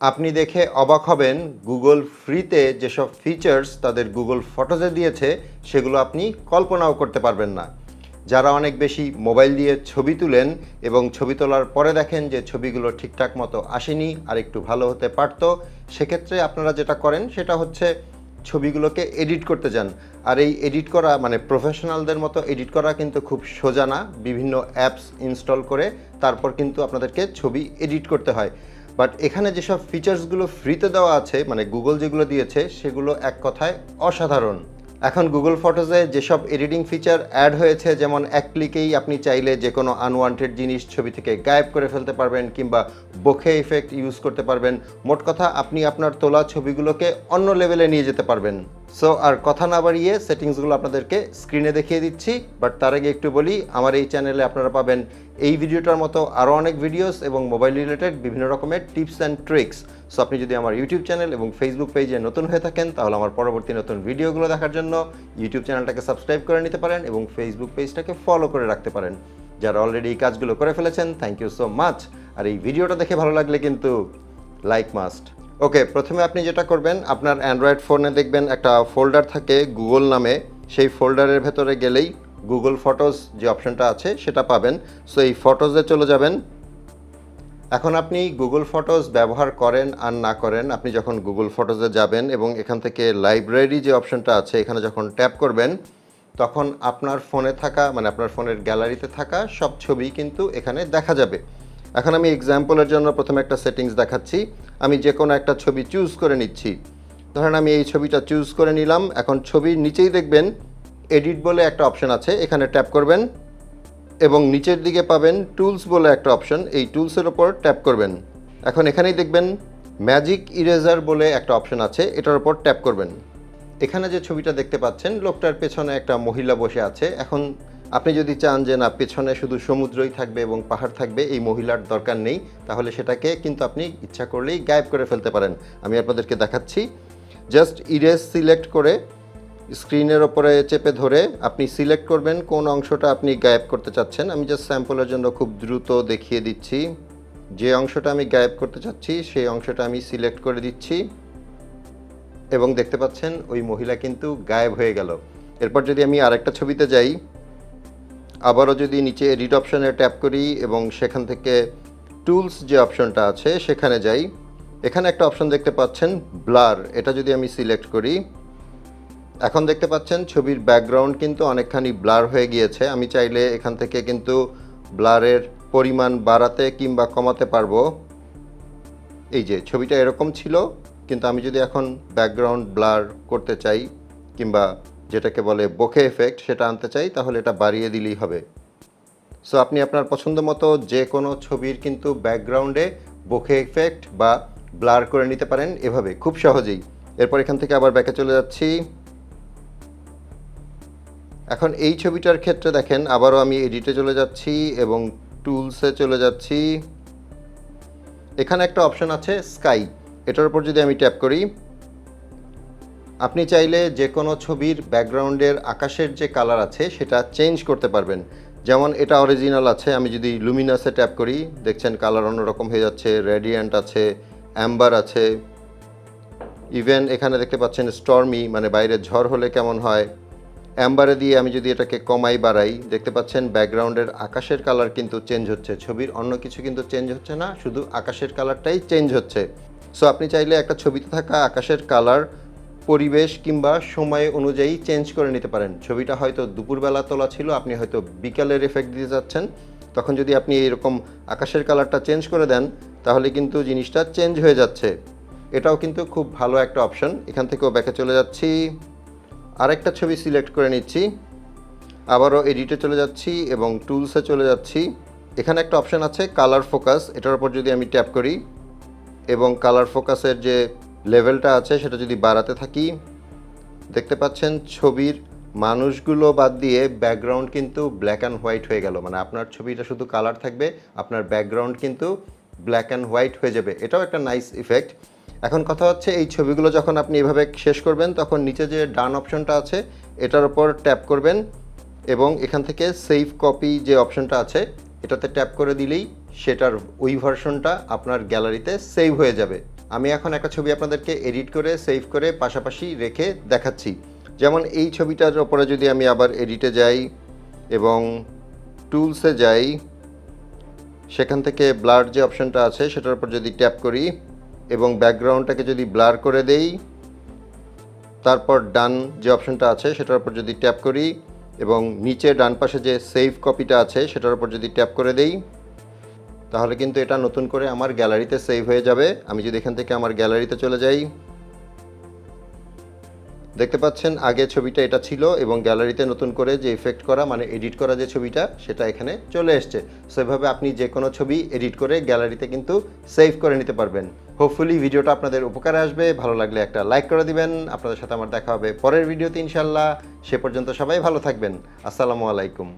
আপনি দেখে অবাক হবেন গুগল ফ্রিতে যেসব ফিচার্স তাদের গুগল ফটোজে দিয়েছে, সেগুলো আপনি কল্পনাও করতে পারবেন না। যারা অনেক বেশি মোবাইল দিয়ে ছবি তুলেন এবং ছবি তোলার পরে দেখেন যে ছবিগুলো ঠিকঠাক মতো আসেনি, আর একটু ভালো হতে পারত, সেক্ষেত্রে আপনারা যেটা করেন, সেটা হচ্ছে ছবিগুলোকে এডিট করতে যান। আর এই এডিট করা মানে প্রফেশনালদের মতো এডিট করা কিন্তু খুব সোজা না। বিভিন্ন অ্যাপস ইনস্টল করে তারপর কিন্তু আপনাদেরকে ছবি এডিট করতে হয়। বাট এখানে যেসব ফিচার্সগুলো ফ্রিতে দেওয়া আছে মানে গুগল যেগুলো দিয়েছে, সেগুলো এক কথায় অসাধারণ। এখন গুগল ফটোজে যেসব এডিটিং ফিচার অ্যাড হয়েছে, যেমন এক ক্লিকেই আপনি চাইলে যে কোনো আনওয়ান্টেড জিনিস ছবি থেকে গায়েব করে ফেলতে পারবেন কিংবা বোখে ইফেক্ট ইউজ করতে পারবেন। মোট কথা, আপনি আপনার তোলা ছবিগুলোকে অন্য লেভেলে নিয়ে যেতে পারবেন। সো আর কথা না বাড়িয়ে সেটিংসগুলো আপনাদেরকে স্ক্রিনে দেখিয়ে দিচ্ছি বাট তার আগে একটু বলি, আমার এই চ্যানেলে আপনারা পাবেন এই ভিডিওটার মতো আরও অনেক ভিডিওস এবং মোবাইল রিলেটেড বিভিন্ন রকমের টিপস অ্যান্ড ট্রিক্স সো আপনি যদি আমার ইউটিউব চ্যানেল এবং ফেসবুক পেজে নতুন হয়ে থাকেন, তাহলে আমার পরবর্তী নতুন ভিডিওগুলো দেখার জন্য ইউটিউব চ্যানেলটাকে সাবস্ক্রাইব করে নিতে পারেন এবং ফেসবুক পেজটাকে ফলো করে রাখতে পারেন। যারা অলরেডি এই কাজগুলো করে ফেলেছেন থ্যাংক ইউ সো মাচ আর এই ভিডিওটা দেখে ভালো লাগলে কিন্তু লাইক মাস্ট ওকে প্রথমে আপনি যেটা করবেন, আপনার অ্যান্ড্রয়েড ফোনে দেখবেন একটা ফোল্ডার থাকে গুগল নামে। সেই ফোল্ডারের ভেতরে গেলেই গুগল ফটোস যে অপশনটা আছে, সেটা পাবেন। সো এই ফটোজে চলে যাবেন। এখন আপনি গুগল ফটোস ব্যবহার করেন আর না করেন, আপনি যখন গুগল ফটোজে যাবেন এবং এখান থেকে লাইব্রেরি যে অপশনটা আছে, এখানে যখন ট্যাপ করবেন, তখন আপনার ফোনে থাকা মানে আপনার ফোনের গ্যালারিতে থাকা সব ছবি কিন্তু এখানে দেখা যাবে। এখন আমি এক্সাম্পলের জন্য প্রথমে একটা সেটিংস দেখাচ্ছি। আমি যে কোনো একটা ছবি চুজ করে নিচ্ছি। ধরেন আমি এই ছবিটা চুজ করে নিলাম। এখন ছবির নিচেই দেখবেন এডিট বলে একটা অপশন আছে, এখানে ট্যাপ করবেন এবং নিচের দিকে পাবেন টুলস বলে একটা অপশন, এই টুলসের ওপর ট্যাপ করবেন। এখন এখানেই দেখবেন ম্যাজিক ইরেজার বলে একটা অপশন আছে, এটার ওপর ট্যাপ করবেন। এখানে যে ছবিটা দেখতে পাচ্ছেন, লোকটার পেছনে একটা মহিলা বসে আছে। এখন আপনি যদি চান যে না, পেছনে শুধু সমুদ্রই থাকবে এবং পাহাড় থাকবে, এই মহিলার দরকার নেই, তাহলে সেটাকে কিন্তু আপনি ইচ্ছা করলেই গায়েব করে ফেলতে পারেন। আমি আপনাদেরকে দেখাচ্ছি, জাস্ট ইরেজ সিলেক্ট করে স্ক্রিনের ওপরে চেপে ধরে আপনি সিলেক্ট করবেন কোন অংশটা আপনি গায়েব করতে চাচ্ছেন। আমি জাস্ট স্যাম্পলের জন্য খুব দ্রুত দেখিয়ে দিচ্ছি। যে অংশটা আমি গায়েব করতে চাচ্ছি, সেই অংশটা আমি সিলেক্ট করে দিচ্ছি। এবং দেখতে পাচ্ছেন, ওই মহিলা কিন্তু গায়েব হয়ে গেল। এরপর যদি আমি আরেকটা ছবিতে যাই, আবারও যদি নিচে এডিট অপশনে ট্যাপ করি এবং সেখান থেকে টুলস যে অপশনটা আছে, সেখানে যাই। এখানে একটা অপশন দেখতে পাচ্ছেন ব্লার এটা যদি আমি সিলেক্ট করি এখন দেখতে পাচ্ছেন ছবির ব্যাকগ্রাউন্ড কিন্তু অনেকখানি ব্লার হয়ে গিয়েছে। আমি চাইলে এখান থেকে কিন্তু ব্লারের পরিমাণ বাড়াতে কিংবা কমাতে পারব। এই যে ছবিটা এরকম ছিল, কিন্তু আমি যদি এখন ব্যাকগ্রাউন্ড ব্লার করতে চাই কিংবা যেটাকে বলে বোকে এফেক্ট সেটা আনতে চাই, তাহলে এটা বাড়িয়ে দিলেই হবে। সো আপনি আপনার পছন্দ মতো যে কোনো ছবির কিন্তু ব্যাকগ্রাউন্ডে বোকে এফেক্ট বা ব্লার করে নিতে পারেন এভাবে, খুব সহজেই। এরপর এখান থেকে আবার ব্যাকে চলে যাচ্ছি। এখন এই ছবিটার ক্ষেত্রে দেখেন, আবারও আমি এডিটে চলে যাচ্ছি এবং টুলসে চলে যাচ্ছি। এখানে একটা অপশন আছে স্কাই এটার উপর যদি আমি ট্যাপ করি, আপনি চাইলে যে কোনো ছবির ব্যাকগ্রাউন্ডের আকাশের যে কালার আছে, সেটা চেঞ্জ করতে পারবেন। যেমন এটা অরিজিনাল আছে, আমি যদি লুমিনাসে ট্যাপ করি, দেখছেন কালার অন্যরকম হয়ে যাচ্ছে রেডিয়েন্ট আছে অ্যাম্বার আছে। ইভেন এখানে দেখতে পাচ্ছেন স্টর্মি মানে বাইরে ঝড় হলে কেমন হয়। অ্যাম্বারে দিয়ে আমি যদি এটাকে কমাই বাড়াই, দেখতে পাচ্ছেন ব্যাকগ্রাউন্ডের আকাশের কালার কিন্তু চেঞ্জ হচ্ছে। ছবির অন্য কিছু কিন্তু চেঞ্জ হচ্ছে না, শুধু আকাশের কালারটাই চেঞ্জ হচ্ছে। সো আপনি চাইলে একটা ছবিতে থাকা আকাশের কালার পরিবেশ কিংবা সময় অনুযায়ী চেঞ্জ করে নিতে পারেন। ছবিটা হয়তো দুপুরবেলা তোলা ছিল, আপনি হয়তো বিকালের এফেক্ট দিতে যাচ্ছেন। তখন যদি আপনি এরকম আকাশের কালারটা চেঞ্জ করে দেন, তাহলে কিন্তু জিনিসটা চেঞ্জ হয়ে যাচ্ছে। এটাও কিন্তু খুব ভালো একটা অপশন এখান থেকেও ব্যাকে চলে যাচ্ছি। আরেকটা ছবি সিলেক্ট করে নিচ্ছি। আবারও এডিটে চলে যাচ্ছি এবং টুলসে চলে যাচ্ছি। এখানে একটা অপশন আছে কালার ফোকাস, এটার উপর যদি আমি ট্যাপ করি এবং কালার ফোকাসের যে লেভেলটা আছে সেটা যদি বাড়াতে থাকি, দেখতে পাচ্ছেন ছবির মানুষগুলো বাদ দিয়ে ব্যাকগ্রাউন্ড কিন্তু ব্ল্যাক অ্যান্ড হোয়াইট হয়ে গেল। মানে আপনার ছবিটা শুধু কালার থাকবে, আপনার ব্যাকগ্রাউন্ড কিন্তু ব্ল্যাক অ্যান্ড হোয়াইট হয়ে যাবে। এটাও একটা নাইস ইফেক্ট এখন কথা হচ্ছে এই ছবিগুলো যখন আপনি এভাবে শেষ করবেন, তখন নিচে যে ডান অপশনটা আছে, এটার উপর ট্যাপ করবেন এবং এখান থেকে সেভ কপি যে অপশনটা আছে, এটাতে ট্যাপ করে দিলেই সেটার ওই ভার্সনটা আপনার গ্যালারিতে সেভ হয়ে যাবে। আমি এখন একটা ছবি আপনাদেরকে এডিট করে, সেভ করে পাশাপাশি রেখে দেখাচ্ছি। যেমন এই ছবিটার ওপরে যদি আমি আবার এডিটে যাই এবং টুলসে যাই, সেখান থেকে ব্লার যে অপশনটা আছে, সেটার উপর যদি ট্যাপ করি এবং ব্যাকগ্রাউন্ডটাকে যদি ব্লার করে দেই, তারপর ডান যে অপশনটা আছে সেটার উপর যদি ট্যাপ করি এবং নিচে ডান পাশে যে সেভ কপিটা আছে সেটার উপর যদি ট্যাপ করে দেই, তাহলে কিন্তু এটা নতুন করে আমার গ্যালারিতে সেভ হয়ে যাবে। আমি যদি এখান থেকে আমার গ্যালারিতে চলে যাই দেখতে পাচ্ছেন, আগে ছবিটা এটা ছিল এবং গ্যালারিতে নতুন করে যে ইফেক্ট করা মানে এডিট করা যে ছবিটা, সেটা এখানে চলে এসছে। এভাবে আপনি যে কোনো ছবি এডিট করে গ্যালারিতে কিন্তু সেভ করে নিতে পারবেন। হোপফুলি ভিডিওটা আপনাদের উপকারে আসবে। ভালো লাগলে একটা লাইক করে দিবেন। আপনাদের সাথে আমার দেখা হবে পরের ভিডিওতে ইনশাল্লাহ সে পর্যন্ত সবাই ভালো থাকবেন। আসসালামু আলাইকুম।